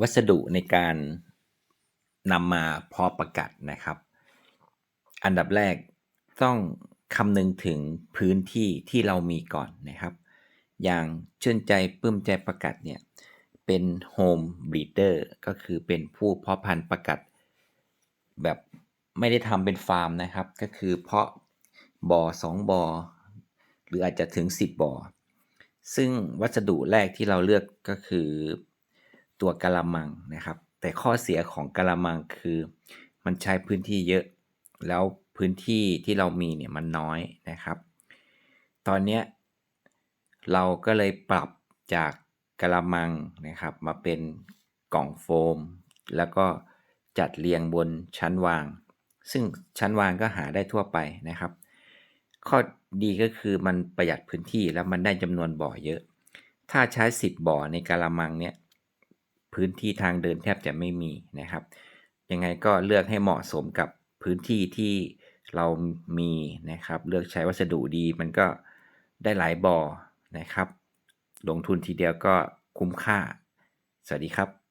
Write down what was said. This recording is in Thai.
วัสดุในการนำมาเพาะประกัดนะครับ อันดับแรกต้องคำนึงถึงพื้นที่ที่เรามีก่อนนะครับ อย่างเชื่นใจปลื้มใจประกัดเนี่ยเป็นโฮมบ r ีเดอร์ก็คือเป็นผู้เพาะพันธุ์ประกัด แบบไม่ได้ทำเป็นฟาร์มนะครับ ก็คือเพาะบ่อสองบ่อหรืออาจจะถึง 10บ่อซึ่งวัสดุแรกที่เราเลือกก็คือ ตัวกะละมังนะครับ แต่ข้อเสียของกะละมังคือมันใช้พื้นที่เยอะ แล้วพื้นที่ที่เรามีเนี่ยมันน้อยนะครับ ตอนนี้เราก็เลยปรับจากกะละมังนะครับ มาเป็นกล่องโฟม แล้วก็จัดเรียงบนชั้นวาง ซึ่งชั้นวางก็หาได้ทั่วไปนะครับ ข้อดีก็คือมันประหยัดพื้นที่แล้วมันได้จำนวนบ่อเยอะ ถ้าใช้ 10 บ่อในกะละมังเนี่ย พื้นที่ทางเดินแทบจะไม่มีนะครับ ยังไงก็เลือกให้เหมาะสมกับพื้นที่ที่เรามีนะครับ เลือกใช้วัสดุดีมันก็ได้หลายบ่อนะครับ ลงทุนทีเดียวก็คุ้มค่า สวัสดีครับ